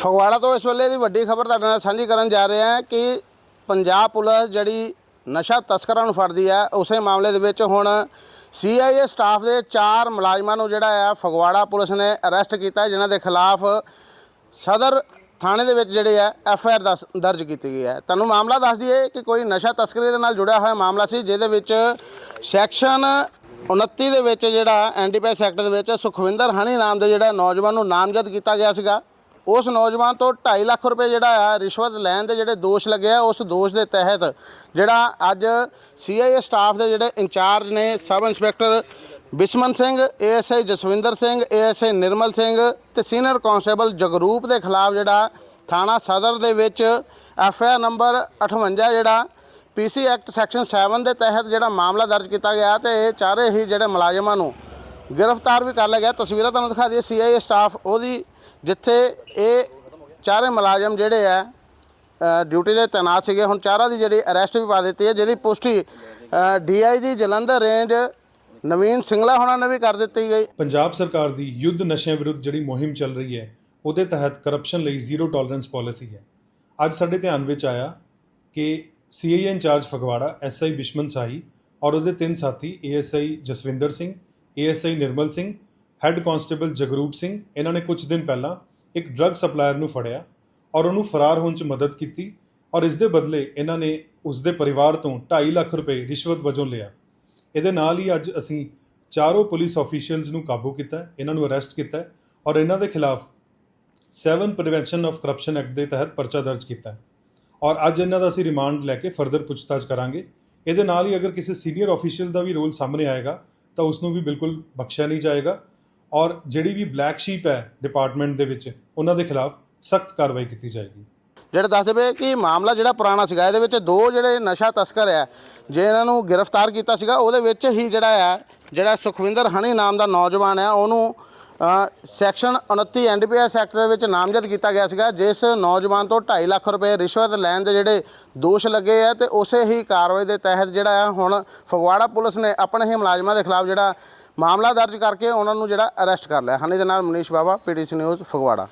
ਫਗਵਾੜਾ ਤੋਂ ਇਸ ਵੇਲੇ ਦੀ ਵੱਡੀ ਖਬਰ ਤੁਹਾਡੇ ਨਾਲ ਸਾਂਝੀ ਕਰਨ ਜਾ ਰਹੇ ਹਾਂ ਕਿ ਪੰਜਾਬ ਪੁਲਿਸ ਜਿਹੜੀ ਨਸ਼ਾ ਤਸਕਰਾਂ ਨੂੰ ਫੜਦੀ ਹੈ, ਉਸੇ ਮਾਮਲੇ ਦੇ ਵਿੱਚ ਹੁਣ ਸੀਆਈਏ ਸਟਾਫ ਦੇ ਚਾਰ ਮੁਲਾਜ਼ਮਾਂ ਨੂੰ ਜਿਹੜਾ ਆ ਫਗਵਾੜਾ ਪੁਲਿਸ ਨੇ ਅਰੈਸਟ ਕੀਤਾ, ਜਿਨ੍ਹਾਂ ਦੇ ਖਿਲਾਫ ਸਦਰ ਥਾਣੇ ਦੇ ਵਿੱਚ ਜਿਹੜੇ ਹੈ ਐਫ ਆਈ ਆਰ ਦਰਜ ਕੀਤੀ ਗਈ ਹੈ। ਤੁਹਾਨੂੰ ਮਾਮਲਾ ਦੱਸ ਦਈਏ ਕਿ ਕੋਈ ਨਸ਼ਾ ਤਸਕਰੀ ਦੇ ਨਾਲ ਜੁੜਿਆ ਹੋਇਆ ਮਾਮਲਾ ਸੀ, ਜਿਹਦੇ ਵਿੱਚ ਸੈਕਸ਼ਨ 29 ਦੇ ਵਿੱਚ ਜਿਹੜਾ ਐਨਡੀਪੀਐਸ ਐਕਟ ਦੇ ਵਿੱਚ ਸੁਖਵਿੰਦਰ ਹਣੀ ਨਾਮ ਦੇ ਜਿਹੜਾ ਨੌਜਵਾਨ ਨੂੰ ਨਾਮਜ਼ਦ ਕੀਤਾ ਗਿਆ ਸੀਗਾ। ਉਸ ਨੌਜਵਾਨ ਤੋਂ 2.5 ਲੱਖ ਰੁਪਏ ਜਿਹੜਾ ਆ, ਰਿਸ਼ਵਤ ਲੈਣ ਦੇ ਜਿਹੜੇ ਦੋਸ਼ ਲੱਗਿਆ ਉਸ ਦੋਸ਼ ਦੇ ਤਹਿਤ ਜਿਹੜਾ ਅੱਜ ਸੀਆਈਏ ਸਟਾਫ ਦੇ ਜਿਹੜੇ ਇੰਚਾਰਜ ਨੇ, sub inspector Bisman Singh ASI Jaswinder Singh ASI Nirmal Singh ਤੇ ਸੀਨੀਅਰ ਕਾਂਸਟੇਬਲ ਜਗਰੂਪ ਦੇ ਖਿਲਾਫ ਜਿਹੜਾ ਥਾਣਾ ਸਦਰ ਦੇ ਵਿੱਚ ਐਫਆਈਆਰ ਨੰਬਰ 58 ਜਿਹੜਾ ਪੀਸੀ ਐਕਟ ਸੈਕਸ਼ਨ 7 ਦੇ ਤਹਿਤ ਜਿਹੜਾ ਮਾਮਲਾ ਦਰਜ ਕੀਤਾ ਗਿਆ ਤੇ ਇਹ ਚਾਰੇ ਹੀ ਜਿਹੜੇ ਮੁਲਾਜ਼ਮਾਂ ਨੂੰ ਗ੍ਰਿਫਤਾਰ ਵੀ ਕਰ ਲਿਆ ਗਿਆ। ਤਸਵੀਰਾਂ ਤੁਹਾਨੂੰ ਦਿਖਾ ਦਈਏ ਸੀਆਈਏ ਸਟਾਫ ਉਹਦੀ ਜਿੱਥੇ ਇਹ ਚਾਰੇ ਮੁਲਾਜ਼ਮ ਜਿਹੜੇ ਆ ਡਿਊਟੀ ਦੇ ਤੈਨਾਤ ਸੀਗੇ। ਹੁਣ ਚਾਰਾਂ ਦੀ ਜਿਹੜੀ ਅਰੈਸਟ ਵੀ ਪਾ ਦਿੱਤੀ ਹੈ, ਜਿਹਦੀ ਪੁਸ਼ਟੀ ਡੀਆਈਜੀ ਜਲੰਧਰ ਰੇਂਜ ਨਵੀਨ ਸਿੰਗਲਾ ਹੋਣਾ ਨੇ ਵੀ ਕਰ ਦਿੱਤੀ ਗਈ। ਪੰਜਾਬ ਸਰਕਾਰ ਦੀ ਯੁੱਧ ਨਸ਼ਿਆਂ ਵਿਰੁੱਧ ਜਿਹੜੀ ਮੁਹਿੰਮ ਚੱਲ ਰਹੀ ਹੈ, ਉਹਦੇ ਤਹਿਤ ਕਰਪਸ਼ਨ ਲਈ ਜ਼ੀਰੋ ਟੋਲਰੈਂਸ ਪਾਲਿਸੀ ਹੈ। ਅੱਜ ਸਾਡੇ ਧਿਆਨ ਵਿੱਚ ਆਇਆ ਕਿ CIA incharge Phagwara SI Bishman Sahi ਔਰ ਉਹਦੇ ਤਿੰਨ ਸਾਥੀ ASI Jaswinder Singh ASI Nirmal Singh head constable Jagroop Singh, ਇਹਨਾਂ ਨੇ ਕੁਝ ਦਿਨ ਪਹਿਲਾਂ ਇੱਕ ਡਰੱਗ ਸਪਲਾਇਰ ਨੂੰ ਫੜਿਆ ਔਰ ਉਹਨੂੰ ਫਰਾਰ ਹੋਣ 'ਚ ਮਦਦ ਕੀਤੀ ਔਰ ਇਸ ਦੇ ਬਦਲੇ ਇਹਨਾਂ ਨੇ ਉਸ ਦੇ ਪਰਿਵਾਰ ਤੋਂ 2.5 ਲੱਖ ਰੁਪਏ ਰਿਸ਼ਵਤ ਵਜੋਂ ਲਿਆ। ਇਹਦੇ ਨਾਲ ਹੀ ਅੱਜ ਅਸੀਂ ਚਾਰੋਂ ਪੁਲਿਸ ਆਫੀਸ਼ੀਅਲਸ ਨੂੰ ਕਾਬੂ ਕੀਤਾ, ਇਹਨਾਂ ਨੂੰ ਅਰੈਸਟ ਕੀਤਾ ਔਰ ਇਹਨਾਂ ਦੇ ਖਿਲਾਫ 7 ਪ੍ਰੀਵੈਂਸ਼ਨ ਆਫ ਕਰਪਸ਼ਨ ਐਕਟ ਦੇ ਤਹਿਤ ਪਰਚਾ ਦਰਜ ਕੀਤਾ। ਔਰ ਅੱਜ ਇਹਨਾਂ ਦਾ ਅਸੀਂ ਰਿਮਾਂਡ ਲੈ ਕੇ ਫਰਦਰ ਪੁੱਛਤਾਛ ਕਰਾਂਗੇ। ਇਹਦੇ ਨਾਲ ਹੀ ਅਗਰ ਕਿਸੇ ਸੀਨੀਅਰ ਆਫੀਸ਼ੀਅਲ ਦਾ ਵੀ ਰੋਲ ਸਾਹਮਣੇ ਆਏਗਾ ਤਾਂ ਉਸ ਨੂੰ ਵੀ ਬਿਲਕੁਲ ਬਖਸ਼ਿਆ ਨਹੀਂ ਜਾਏਗਾ। ਔਰ ਜਿਹੜੀ ਵੀ ਬਲੈਕ ਸ਼ੀਪ ਹੈ ਡਿਪਾਰਟਮੈਂਟ ਦੇ ਵਿੱਚ ਉਹਨਾਂ ਦੇ ਖਿਲਾਫ ਸਖਤ ਕਾਰਵਾਈ ਕੀਤੀ ਜਾਏਗੀ। ਜਿਹੜਾ ਦੱਸਦੇ ਪਏ ਕਿ ਮਾਮਲਾ ਜਿਹੜਾ ਪੁਰਾਣਾ ਸੀਗਾ ਇਹਦੇ ਵਿੱਚ ਦੋ ਜਿਹੜੇ ਨਸ਼ਾ ਤਸਕਰ ਆ ਜੇ ਇਹਨਾਂ ਨੂੰ ਗ੍ਰਿਫਤਾਰ ਕੀਤਾ ਸੀਗਾ ਉਹਦੇ ਵਿੱਚ ਹੀ ਜਿਹੜਾ ਆ ਜਿਹੜਾ ਸੁਖਵਿੰਦਰ ਹਣੀ ਨਾਮ ਦਾ ਨੌਜਵਾਨ ਆ ਉਹਨੂੰ ਅ, ਸੈਕਸ਼ਨ 29 ਐਨਡੀਪੀਐਸ ਐਕਟ ਦੇ ਵਿੱਚ ਨਾਮਜ਼ਦ ਕੀਤਾ ਗਿਆ ਸੀਗਾ ਜਿਸ ਨੌਜਵਾਨ ਤੋਂ 2.5 ਲੱਖ ਰੁਪਏ ਰਿਸ਼ਵਤ ਲੈਣ ਦੇ ਜਿਹੜੇ ਦੋਸ਼ ਲੱਗੇ ਆ ਤੇ ਉਸੇ ਹੀ ਕਾਰਵਾਈ ਦੇ ਤਹਿਤ ਜਿਹੜਾ ਆ ਹੁਣ ਫਗਵਾੜਾ ਪੁਲਿਸ ਨੇ ਆਪਣੇ ਹੀ ਮੁਲਾਜ਼ਮਾਂ ਦੇ ਖਿਲਾਫ ਜਿਹੜਾ ਮਾਮਲਾ ਦਰਜ ਕਰਕੇ ਉਹਨਾਂ ਨੂੰ ਜਿਹੜਾ ਅਰੈਸਟ ਕਰ ਲਿਆ। ਹਣੀ ਦੇ ਨਾਲ ਮਨੀਸ਼ ਬਾਬਾ ਪੀਟੀਸੀ ਨਿਊਜ਼, ਫਗਵਾੜਾ।